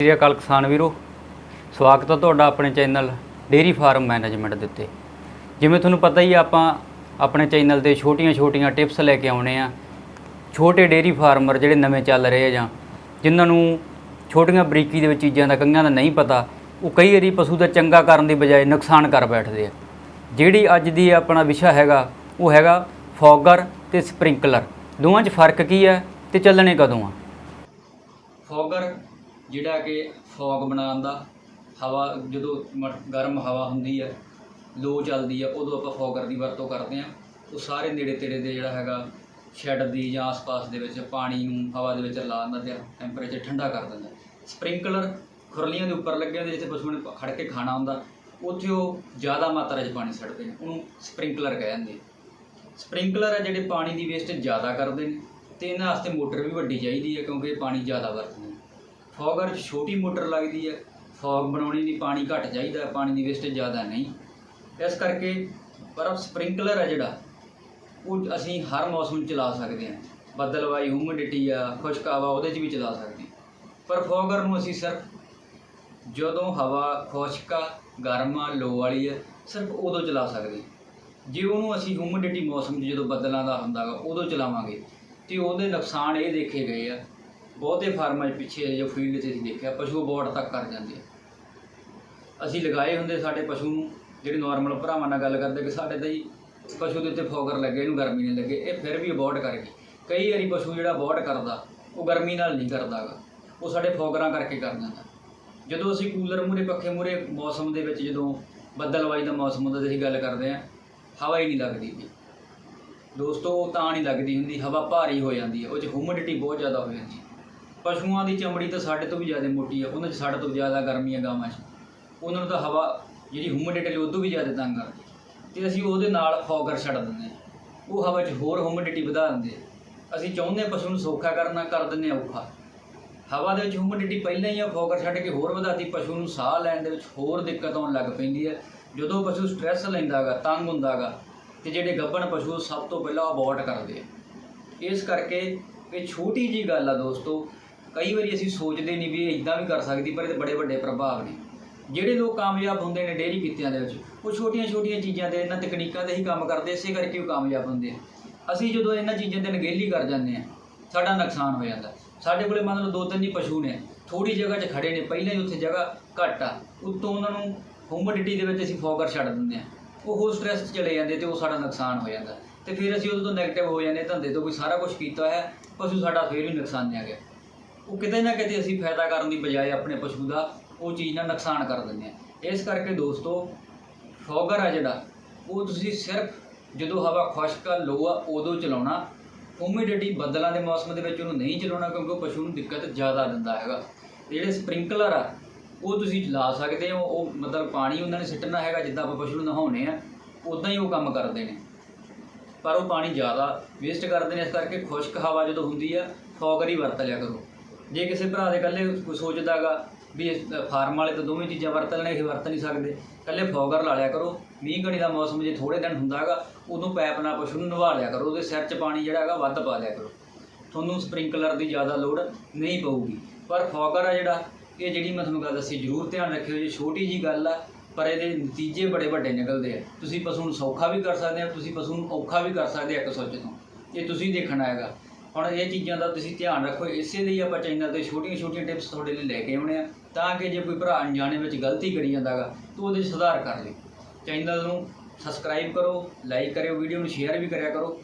ਸ੍ਰੀ ਅਕਾਲ ਕਿਸਾਨ ਵੀਰੋ। ਸਵਾਗਤ ਹੈ ਤੁਹਾਡਾ ਆਪਣੇ ਚੈਨਲ ਡੇਰੀ ਫਾਰਮ ਮੈਨੇਜਮੈਂਟ ਦੇ ਉੱਤੇ। ਜਿਵੇਂ ਤੁਹਾਨੂੰ ਪਤਾ ਹੀ ਆਪਾਂ ਆਪਣੇ ਚੈਨਲ ਤੇ ਛੋਟੀਆਂ-ਛੋਟੀਆਂ ਟਿਪਸ ਲੈ ਕੇ ਆਉਣੇ ਆ। ਛੋਟੇ ਡੇਰੀ ਫਾਰਮਰ ਜਿਹੜੇ ਨਵੇਂ ਚੱਲ ਰਹੇ ਆ ਜਾਂ ਜਿਨ੍ਹਾਂ ਨੂੰ ਛੋਟੀਆਂ ਬਰੀਕੀ ਦੇ ਵਿੱਚ ਚੀਜ਼ਾਂ ਦਾ ਕਈਆਂ ਦਾ ਨਹੀਂ ਪਤਾ, ਉਹ ਕਈ ਵਾਰੀ ਪਸ਼ੂ ਦਾ ਚੰਗਾ ਕਰਨ ਦੀ ਬਜਾਏ ਨੁਕਸਾਨ ਕਰ ਬੈਠਦੇ ਆ। ਜਿਹੜੀ ਅੱਜ ਦੀ ਆਪਣਾ ਵਿਸ਼ਾ ਹੈਗਾ, ਉਹ ਹੈਗਾ ਫੌਗਰ ਤੇ ਸਪ੍ਰਿੰਕਲਰ। ਦੋਵਾਂ 'ਚ ਫ਼ਰਕ ਕੀ ਹੈ ਤੇ ਚੱਲਣੇ ਕਦੋਂ ਆ? ਫੌਗਰ ਜਿਹੜਾ ਕਿ ਫੌਗ ਬਣਾਉਣ ਦਾ ਹਵਾ, ਜਦੋਂ ਮ- ਗਰਮ ਹਵਾ ਹੁੰਦੀ ਹੈ, ਲੋ ਚੱਲਦੀ ਹੈ, ਉਦੋਂ ਆਪਾਂ ਫੌਗਰ ਦੀ ਵਰਤੋਂ ਕਰਦੇ ਹਾਂ। ਉਹ ਸਾਰੇ ਨੇੜੇ ਤੇੜੇ ਦੇ ਜਿਹੜਾ ਹੈਗਾ ਸ਼ੈੱਡ ਦੀ ਜਾਂ ਆਸ-ਪਾਸ ਦੇ ਵਿੱਚ ਪਾਣੀ ਨੂੰ ਹਵਾ ਦੇ ਵਿੱਚ ਲਾ ਦਿੰਦਾ ਤੇ ਟੈਂਪਰੇਚਰ ਠੰਡਾ ਕਰ ਦਿੰਦਾ। ਸਪ੍ਰਿੰਕਲਰ ਖੁਰਲੀਆਂ ਦੇ ਉੱਪਰ ਲੱਗੇ ਹੁੰਦੇ ਜਿੱਥੇ ਪਸ਼ੂਆਂ ਨੇ ਖੜ ਕੇ ਖਾਣਾ ਹੁੰਦਾ, ਉੱਥੇ ਉਹ ਜ਼ਿਆਦਾ ਮਾਤਰਾ 'ਚ ਪਾਣੀ ਛੱਡਦੇ ਨੇ, ਉਹਨੂੰ ਸਪ੍ਰਿੰਕਲਰ ਕਹਿ ਜਾਂਦੇ ਸਪ੍ਰਿੰਕਲਰ ਹੈ ਜਿਹੜੇ ਪਾਣੀ ਦੀ ਵੇਸਟ ਜ਼ਿਆਦਾ ਕਰਦੇ ਨੇ, ਤੇ ਇਹਨਾਂ ਵਾਸਤੇ ਮੋਟਰ ਵੀ ਵੱਡੀ ਚਾਹੀਦੀ ਹੈ, ਕਿਉਂਕਿ ਪਾਣੀ ਜ਼ਿਆਦਾ ਵਰਤਦੇ ਫੌਗਰ 'ਚ ਛੋਟੀ ਮੋਟਰ ਲੱਗਦੀ ਹੈ ਫੌਗ ਬਣਾਉਣੀ ਲਈ ਪਾਣੀ ਘੱਟ ਚਾਹੀਦਾ, ਪਾਣੀ ਦੀ ਵੇਸਟੇਜ ਜ਼ਿਆਦਾ ਨਹੀਂ। ਇਸ ਕਰਕੇ ਪਰ ਸਪ੍ਰਿੰਕਲਰ ਹੈ ਜਿਹੜਾ, ਉਹ ਅਸੀਂ ਹਰ ਮੌਸਮ ਚਲਾ ਸਕਦੇ ਹਾਂ। ਬੱਦਲਵਾਈ ਹਿਊਮਿਡਿਟੀ ਆ ਖੁਸ਼ਕ ਹਵਾ ਉਹਦੇ 'ਚ ਵੀ ਚਲਾ ਸਕਦੇ ਹਾਂ। ਪਰ ਫੌਗਰ ਨੂੰ ਅਸੀਂ ਸਿਰਫ ਜਦੋਂ ਹਵਾ ਖੁਸ਼ਕ ਆ ਗਰਮ ਆ, ਲੋ ਵਾਲੀ ਹੈ ਸਿਰਫ ਉਦੋਂ ਚਲਾ ਸਕਦੇ ਹਾਂ। ਜੇ ਉਹਨੂੰ ਅਸੀਂ ਹਿਊਮਿਡਿਟੀ ਮੌਸਮ 'ਚ ਜਦੋਂ ਬੱਦਲਾਂ ਦਾ ਹੁੰਦਾਗਾ ਉਦੋਂ ਚਲਾਵਾਂਗੇ। ਤੇ ਉਹਦੇ ਨੁਕਸਾਨ ਇਹ ਦੇਖੇ ਗਏ ਆ ਬਹੁਤੇ ਫਾਰਮਾਂ 'ਚ ਪਿੱਛੇ ਜੋ ਫੀਲਡ 'ਚ ਅਸੀਂ ਦੇਖਿਆ, ਪਸ਼ੂ ਅਬੋਰਟ ਤੱਕ ਕਰ ਜਾਂਦੇ ਆ। ਅਸੀਂ ਲਗਾਏ ਹੁੰਦੇ ਸਾਡੇ ਪਸ਼ੂ ਨੂੰ, ਜਿਹੜੇ ਨਾਰਮਲ ਭਰਾਵਾਂ ਨਾਲ ਗੱਲ ਕਰਦੇ ਕਿ ਸਾਡੇ ਤਾਂ ਜੀ ਪਸ਼ੂ ਦੇ ਉੱਤੇ ਫੋਗਰ ਲੱਗੇ, ਇਹਨੂੰ ਗਰਮੀ ਨਹੀਂ ਲੱਗੇ, ਇਹ ਫਿਰ ਵੀ ਅਬੋਰਟ ਕਰ ਗਈ ਕਈ ਵਾਰੀ ਪਸ਼ੂ ਜਿਹੜਾ ਅਬੋਰਟ ਕਰਦਾ, ਉਹ ਗਰਮੀ ਨਾਲ ਨਹੀਂ ਕਰਦਾਗਾ, ਉਹ ਸਾਡੇ ਫੋਗਰਾਂ ਕਰਕੇ ਕਰ ਜਾਂਦਾ ਜਦੋਂ ਅਸੀਂ ਕੂਲਰ ਮੂਰੇ ਪੱਖੇ ਮੂਰੇ ਮੌਸਮ ਦੇ ਵਿੱਚ ਜਦੋਂ ਬੱਦਲਵਾਈ ਦਾ ਮੌਸਮ ਹੁੰਦਾ ਤੇ ਅਸੀਂ ਗੱਲ ਕਰਦੇ ਹਾਂ ਹਵਾ ਹੀ ਨਹੀਂ ਲੱਗਦੀ ਗੀ ਦੋਸਤੋ, ਉਹ ਤਾਂ ਨਹੀਂ ਲੱਗਦੀ ਹੁੰਦੀ, ਹਵਾ ਭਾਰੀ ਹੋ ਜਾਂਦੀ ਹੈ ਉਹ 'ਚ ਹਿਊਮਿਡਿਟੀ ਬਹੁਤ ਜ਼ਿਆਦਾ ਹੋ ਜਾਂਦੀ ਹੈ ਪਸ਼ੂਆਂ ਦੀ ਚਮੜੀ ਤਾਂ ਸਾਡੇ ਤੋਂ ਵੀ ਜ਼ਿਆਦਾ ਮੋਟੀ ਆ, ਉਹਨਾਂ 'ਚ ਸਾਡੇ ਤੋਂ ਜ਼ਿਆਦਾ ਗਰਮੀ ਹੈ ਗਾਵਾਂ 'ਚ। ਉਹਨਾਂ ਨੂੰ ਤਾਂ ਹਵਾ, ਜਿਹੜੀ ਹਿਊਮਿਡਿਟੀ ਉਹ ਤੋਂ ਵੀ ਜ਼ਿਆਦਾ ਤੰਗ ਕਰਦੀ ਤੇ ਅਸੀਂ ਉਹਦੇ ਨਾਲ ਫੌਗਰ ਛੱਡ ਦਿੰਦੇ ਹਾਂ ਉਹ ਹਵਾ 'ਚ ਹੋਰ ਹਿਊਮਿਡਿਟੀ ਵਧਾ ਦਿੰਦੇ ਆ। ਅਸੀਂ ਚਾਹੁੰਦੇ ਹਾਂ ਪਸ਼ੂ ਨੂੰ ਸੌਖਾ ਕਰਨਾ, ਕਰ ਦਿੰਦੇ ਹਾਂ ਔਖਾ। ਹਵਾ ਦੇ ਵਿੱਚ ਹਿਊਮਿਡਿਟੀ ਪਹਿਲਾਂ ਹੀ ਆ ਫੋਕਰ ਛੱਡ ਕੇ ਹੋਰ ਵਧਾਤੀ, ਪਸ਼ੂ ਨੂੰ ਸਾਹ ਲੈਣ ਦੇ ਵਿੱਚ ਹੋਰ ਦਿੱਕਤ ਆਉਣ ਲੱਗ ਪੈਂਦੀ ਹੈ ਜਦੋਂ ਪਸ਼ੂ ਸਟ੍ਰੈਸ ਲੈਂਦਾਗਾ ਤੰਗ ਹੁੰਦਾਗਾ ਤੇ ਜਿਹੜੇ ਗੱਭਣ ਪਸ਼ੂ ਸਭ ਤੋਂ ਪਹਿਲਾਂ ਅਬੋਰਟ ਕਰਦੇ ਆ। ਇਸ ਕਰਕੇ ਇਹ ਛੋਟੀ ਜੀ ਗੱਲ ਆ ਦੋਸਤੋ ਕਈ ਵਾਰੀ ਅਸੀਂ ਸੋਚਦੇ ਨਹੀਂ ਵੀ ਇਹ ਇਦਾਂ ਵੀ ਕਰ ਸਕਦੀ, ਪਰ ਇਹਦੇ ਬੜੇ ਵੱਡੇ ਪ੍ਰਭਾਵ ਨੇ। ਜਿਹੜੇ ਲੋਕ ਕਾਮਯਾਬ ਹੁੰਦੇ ਨੇ ਡੇਅਰੀ ਕਿੱਤਿਆਂ ਦੇ ਵਿੱਚ, ਉਹ ਛੋਟੀਆਂ-ਛੋਟੀਆਂ ਚੀਜ਼ਾਂ ਦੇ ਇਹਨਾਂ ਤਕਨੀਕਾਂ ਤੇ ਹੀ ਕੰਮ ਕਰਦੇ, ਇਸੇ ਕਰਕੇ ਉਹ ਕਾਮਯਾਬ ਹੁੰਦੇ ਆ। ਅਸੀਂ ਜਦੋਂ ਇਹਨਾਂ ਚੀਜ਼ਾਂ ਤੇ ਨਗੇਲੀ ਕਰ ਜਾਂਦੇ ਆ, ਸਾਡਾ ਨੁਕਸਾਨ ਹੋ ਜਾਂਦਾ। ਸਾਡੇ ਕੋਲੇ ਮੰਨ ਲਓ ਦੋ ਤਿੰਨ ਹੀ ਪਸ਼ੂ ਨੇ ਥੋੜੀ ਜਗ੍ਹਾ 'ਚ ਖੜੇ ਨੇ, ਪਹਿਲਾਂ ਹੀ ਉੱਥੇ ਜਗ੍ਹਾ ਘੱਟ ਆ, ਉੱਤੋਂ ਉਹਨਾਂ ਨੂੰ ਹਿਊਮਿਡਿਟੀ ਦੇ ਵਿੱਚ ਅਸੀਂ ਫੋਕਰ ਛੱਡ ਦਿੰਦੇ ਆ। ਉਹ ਹੋਰ ਸਟ੍ਰੈਸ 'ਚ ਚਲੇ ਜਾਂਦੇ ਤੇ ਉਹ ਸਾਡਾ ਨੁਕਸਾਨ ਹੋ ਜਾਂਦਾ। ਤੇ ਫਿਰ ਅਸੀਂ ਉਹਦੇ ਤੋਂ ਨੈਗੇਟਿਵ ਹੋ ਜਾਂਦੇ, ਧੰਦੇ ਤੋਂ ਕੋਈ ਸਾਰਾ ਕੁਝ ਕੀਤਾ ਹੈ ਪਸ਼ੂ ਸਾਡਾ ਫਿਰ ਵੀ ਨੁਕਸਾਨ ਨੁਕਸਾਨਿਆ ਗਿਆ ਉਹ ਕਿਤੇ ਨਾ ਕਿਤੇ ਅਸੀਂ ਫਾਇਦਾ ਕਰਨ ਦੀ ਬਜਾਏ ਆਪਣੇ ਪਸ਼ੂ ਦਾ ਉਹ ਚੀਜ਼ ਨਾਲ ਨੁਕਸਾਨ ਕਰ ਦਿੰਦੇ ਆ। ਇਸ ਕਰਕੇ ਦੋਸਤੋ ਫੋਗਰ ਆ ਜਿਹੜਾ, ਉਹ ਤੁਸੀਂ ਸਿਰਫ ਜਦੋਂ ਹਵਾ ਖੁਸ਼ਕ ਆ ਲੋ ਆ ਉਦੋਂ ਚਲਾਉਣਾ। ਹਿਊਮਿਡਿਟੀ ਬੱਦਲਾਂ ਦੇ ਮੌਸਮ ਦੇ ਵਿੱਚ ਉਹਨੂੰ ਨਹੀਂ ਚਲਾਉਣਾ ਕਿਉਂਕਿ ਉਹ ਪਸ਼ੂ ਨੂੰ ਦਿੱਕਤ ਜ਼ਿਆਦਾ ਦਿੰਦਾ ਹੈਗਾ। ਜਿਹੜੇ ਸਪ੍ਰਿੰਕਲਰ ਆ, ਉਹ ਤੁਸੀਂ ਲਾ ਸਕਦੇ ਹੋ। ਉਹ ਮਤਲਬ ਪਾਣੀ ਉਹਨਾਂ ਨੇ ਸਿੱਟਣਾ ਹੈਗਾ, ਜਿੱਦਾਂ ਆਪਾਂ ਪਸ਼ੂ ਨੂੰ ਨਹਾਉਣੇ ਆ ਉਦਾਂ ਹੀ ਉਹ ਕੰਮ ਕਰਦੇ ਨੇ। ਪਰ ਉਹ ਪਾਣੀ ਜ਼ਿਆਦਾ ਵੇਸਟ ਕਰਦੇ ਨੇ, ਇਸ ਕਰਕੇ ਖੁਸ਼ਕ ਹਵਾ ਜਦੋਂ ਹੁੰਦੀ ਆ ਫੌਗਰ ਹੀ ਵਰਤ ਲਿਆ ਕਰੋ। ਜੇ ਕਿਸੇ ਭਰਾ ਦੇ ਇਕੱਲੇ ਕੋਈ ਸੋਚਦਾਗਾ ਵੀ ਇਸ ਫਾਰਮ ਵਾਲੇ ਤਾਂ ਦੋਵੇਂ ਚੀਜ਼ਾਂ ਵਰਤ ਲੈਣੇ, ਇਹ ਵਰਤ ਨਹੀਂ ਸਕਦੇ, ਇਕੱਲੇ ਫੌਗਰ ਲਾ ਲਿਆ ਕਰੋ, ਮੀਂਹ ਘਣੀ ਦਾ ਮੌਸਮ ਜੇ ਥੋੜੇ ਦਿਨ ਹੁੰਦਾਗਾ ਉਦੋਂ ਪੈਪ ਨਾਲ ਪਸ਼ੂ ਨੂੰ ਨਵਾ ਲਿਆ ਕਰੋ, ਉਹਦੇ ਸਿਰ 'ਚ ਪਾਣੀ ਜਿਹੜਾ ਹੈਗਾ ਵੱਧ ਪਾ ਲਿਆ ਕਰੋ। ਤੁਹਾਨੂੰ ਸਪ੍ਰਿੰਕਲਰ ਦੀ ਜ਼ਿਆਦਾ ਲੋੜ ਨਹੀਂ ਪਊਗੀ। ਪਰ ਫੌਗਰ ਆ ਜਿਹੜਾ, ਇਹ ਜਿਹੜੀ ਮੈਂ ਤੁਹਾਨੂੰ ਗੱਲ ਦੱਸੀ, ਜ਼ਰੂਰ ਧਿਆਨ ਰੱਖਿਓ ਜੀ ਛੋਟੀ ਜੀ ਗੱਲ ਆ, ਪਰ ਇਹਦੇ ਨਤੀਜੇ ਬੜੇ ਵੱਡੇ ਨਿਕਲਦੇ ਆ। ਤੁਸੀਂ ਪਸ਼ੂ ਨੂੰ ਸੌਖਾ ਵੀ ਕਰ ਸਕਦੇ ਆ ਤੁਸੀਂ ਪਸ਼ੂ ਨੂੰ ਔਖਾ ਵੀ ਕਰ ਸਕਦੇ ਆ ਇੱਕ ਸੋਚ ਤੋਂ। ਇਹ ਤੁਸੀਂ ਦੇਖਣਾ ਹੈਗਾ। ਹੁਣ ਇਹ ਚੀਜ਼ਾਂ ਦਾ ਤੁਸੀਂ ਧਿਆਨ ਰੱਖੋ, ਇਸੇ ਲਈ ਆਪਾਂ ਚੈਨਲ ਤੇ ਛੋਟੀਆਂ ਛੋਟੀਆਂ ਟਿਪਸ ਤੁਹਾਡੇ ਲਈ ਲੈ ਕੇ ਆਉਣੇ ਆ, ਤਾਂ ਕਿ ਜੇ ਕੋਈ ਭਰਾ ਅਣਜਾਣੇ ਵਿੱਚ ਗਲਤੀ ਕਰੀ ਜਾਂਦਾਗਾ, ਤਾਂ ਉਹਦੇ 'ਚ ਸੁਧਾਰ ਕਰ ਲੇ। ਚੈਨਲ ਨੂੰ ਸਬਸਕ੍ਰਾਈਬ ਕਰੋ ਲਾਈਕ ਕਰਿਓ ਵੀਡੀਓ ਨੂੰ ਸ਼ੇਅਰ ਵੀ ਕਰਿਆ ਕਰੋ।